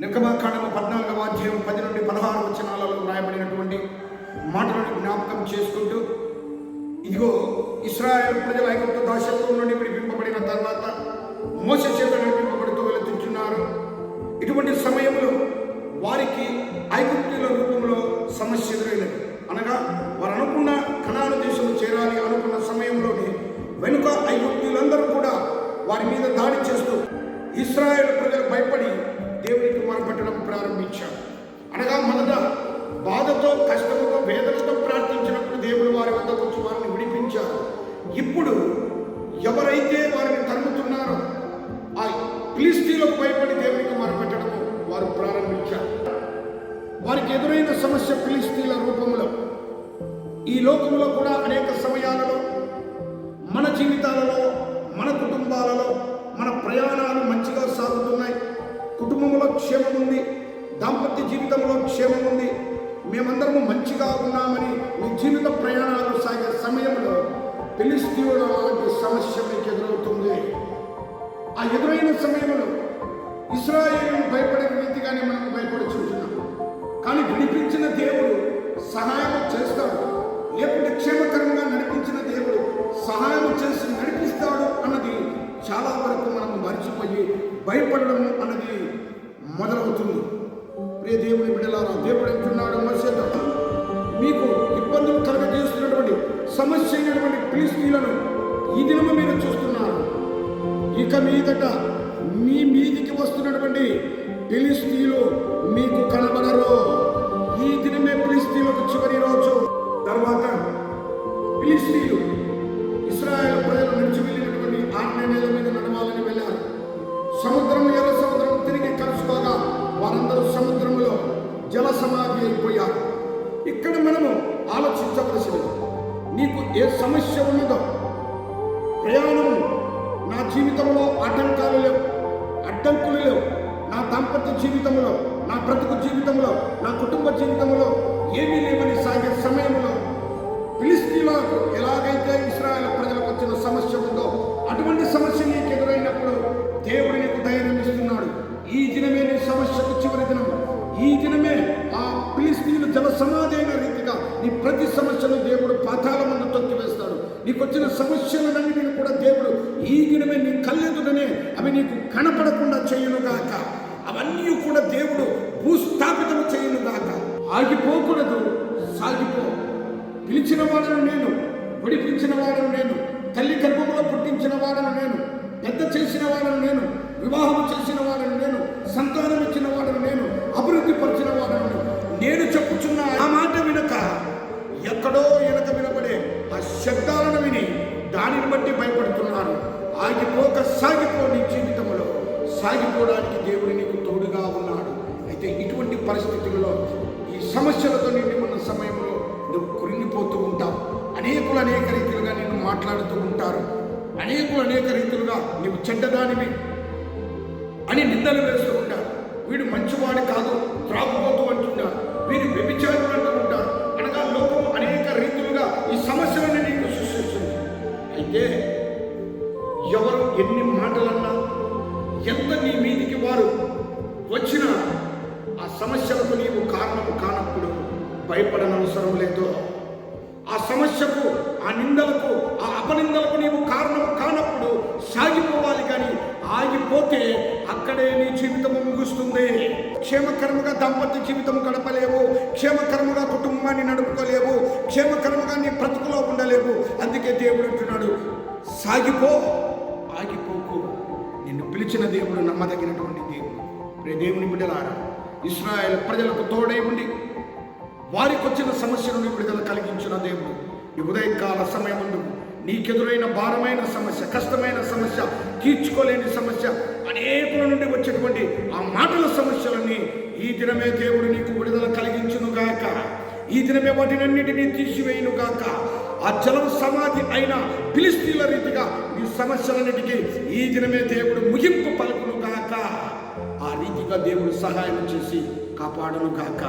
నిర్గమాకాండము పద్నాలుగవ అధ్యాయం పది నుండి పదహారు వచనాలలో రాయబడినటువంటి మాటలను జ్ఞాపకం చేసుకుంటూ ఇదిగో ఇస్రాయేల్ ప్రజల ఐగుప్త దాశత్వం నుండి విడిపింపబడిన తర్వాత మోస చేత నడిపింపబడుతూ వెళుతున్నారు ఇటువంటి సమయంలో వారికి ఐగుప్తుల రూపంలో సమస్య ఎదురైనది. అనగా వారు అనుకున్న కణాల దేశం చేరాలి అనుకున్న సమయంలోనే వెనుక ఐగుప్తులందరూ కూడా వారి మీద దాడి చేస్తూ ఇస్రాయేల్ ప్రజలు భయపడి దేవునికి మొరపెట్టడం ప్రారంభించాడు. అనగా మొదట బాధతో కష్టముతో వేదనతో ప్రార్థించినప్పుడు దేవుడు వారి వద్దకు వచ్చి వారిని విడిపించారు ఇప్పుడు ఎవరైతే వారిని తరుముతున్నారో ఆ ఫిలిస్తీన్లకు భయపడి దేవునికి మొరపెట్టడం వారు ప్రారంభించారు. వారికి ఎదురైన సమస్య ఫిలిస్తీన్ల రూపంలో. ఈ లోకంలో కూడా అనేక సమయాలలో జీవితంలో క్షేమం ఉంది. మేమందరము మంచిగా ఉన్నామని మీ జీవిత ప్రయాణాలు సాగే సమయంలో ఫిలిస్తీన్ల లాంటి సమస్య మీకు ఎదురవుతుంది. ఆ ఎదురైన సమయంలో ఇస్రాయేల్ భయపడే రీతిగానే మనం భయపడుచుంటున్నాం కానీ విడిపించిన దేవుడు సహాయం చేస్తాడు. లేకుంటే క్షేమకరంగా నడిపించిన దేవుడు సహాయం చేసి నడిపిస్తాడు అన్నది చాలా వరకు మనం మర్చిపోయి భయపడడం అన్నది మొదలవుతుంది. ప్రియ దేవుని బిడ్డలారా దేవుడు అంటున్నాడు మసీదు మీకు ఇబ్బందులు కలగజేస్తున్నటువంటి సమస్య అయినటువంటి ఫిలిస్తీన్లను ఈ దినము మీరు చూస్తున్నారు. ఇక మీదట మీ మీదికి వస్తున్నటువంటి ఫిలిస్తీన్లు మీకు కనబడరు. జల సమాధి అయిపోయారు ఇక్కడ మనము ఆలోచించవలసినది నీకు ఏ సమస్య ఉన్నదో ప్రయాణము నా జీవితంలో ఆటంకాలు లేవు అడ్డంకులు లేవు నా దాంపత్య జీవితంలో నా బ్రతుకు జీవితంలో నా కుటుంబ జీవితంలో ఏమీ లేవని సాగే సమయంలో ఫిలిస్తీన్లకు ఎలాగైతే ఇస్రాయల్ ప్రజలకు వచ్చిన సమస్య ఫిలిస్తీన్లు జల సమాధి రీతిగా నీ ప్రతి సమస్యను దేవుడు పాతాల ముందు తొక్కివేస్తాడు నీకు వచ్చిన సమస్యలన్నిటిని కూడా దేవుడు ఈ దినమే నీ కళ్ళెదుటనే అవి నీకు కనపడకుండా చేయనుగాక. అవన్నీ కూడా దేవుడు భూస్థాపితం చేయనుగాక. ఆగిపోకూడదు సాగిపో. పిలిచిన వాడను నేను విడిపించిన వాడను నేను తల్లి గర్భంలో పుట్టించిన వాడను నేను పెద్ద చేసిన వాడను నేను వివాహం చేసిన వాడను నేను సంతానం ఇచ్చిన వాడను నేను ఎక్కడో వెనక వినబడే ఆ శబ్దాలను విని దానిని బట్టి భయపడుతున్నారు. ఆగిపోక సాగిపో నీ జీవితంలో సాగిపోవడానికి దేవుడు నీకు తోడుగా ఉన్నాడు. అయితే ఇటువంటి పరిస్థితుల్లో ఈ సమస్యలతో నిండి ఉన్న సమయంలో నువ్వు కృంగిపోతూ ఉంటావు. అనేకులు అనేక రీతిలుగా నిన్ను మాట్లాడుతూ ఉంటారు. అనేకులు అనేక రీతిలుగా నువ్వు చెడ్డదానివి అని నిందలు వేస్తూ ఉంటారు. వీడు మంచివాడు కాదు త్రాగుపోతూ అంటున్నారు వీడు వ్యభిచారులు అంటూ ఎన్ని మాటలన్నా ఎంత నీ మీదికి వారు వచ్చినా ఆ సమస్యలకు నీవు కారణము కానప్పుడు భయపడనవసరం లేదు ఆ సమస్యకు ఆ నిందలకు ఆ అపనిందలకు నీవు కారణం కానప్పుడు సాగిపోవాలి కానీ ఆగిపోతే అక్కడే నీ జీవితం ముగుస్తుంది. క్షేమకరముగా దాంపత్య జీవితం గడపలేవు క్షేమకరముగా కుటుంబాన్ని నడుపుకోలేవు క్షేమకరముగా నీ బ్రతుకులో ఉండలేవు. అందుకే దేవుడు అంటున్నాడు సాగిపో నిన్ను దేవుడు నమ్మదగినటువంటి దేవుడు. రే దేవుని బిడ్డలారా ఇస్రాయల్ ప్రజలకు తోడై ఉండి వారికి వచ్చిన సమస్య నుండి విడుదల కలిగించిన దేవుడు. ఈ ఉదయకాల సమయముందు నీకెదురైన భారమైన సమస్య కష్టమైన సమస్య తీర్చుకోలేని సమస్య అనేకుల నుండి వచ్చేటువంటి ఆ మాటల సమస్యలన్నీ ఈ దినమే దేవుడు నీకు విడుదల కలిగించును గాక ఈ దినమే వాటినన్నిటినీ తీసివేయును గాక ఆ జలం సమాధి అయిన పిలిస్తీల రీతిగా ఈ సమస్యలన్నిటికీ ఈ దినమే దేవుడు ముగింపు పలుకును కాక ఆ రీతిగా దేవుడు సహాయం చేసి కాపాడును కాక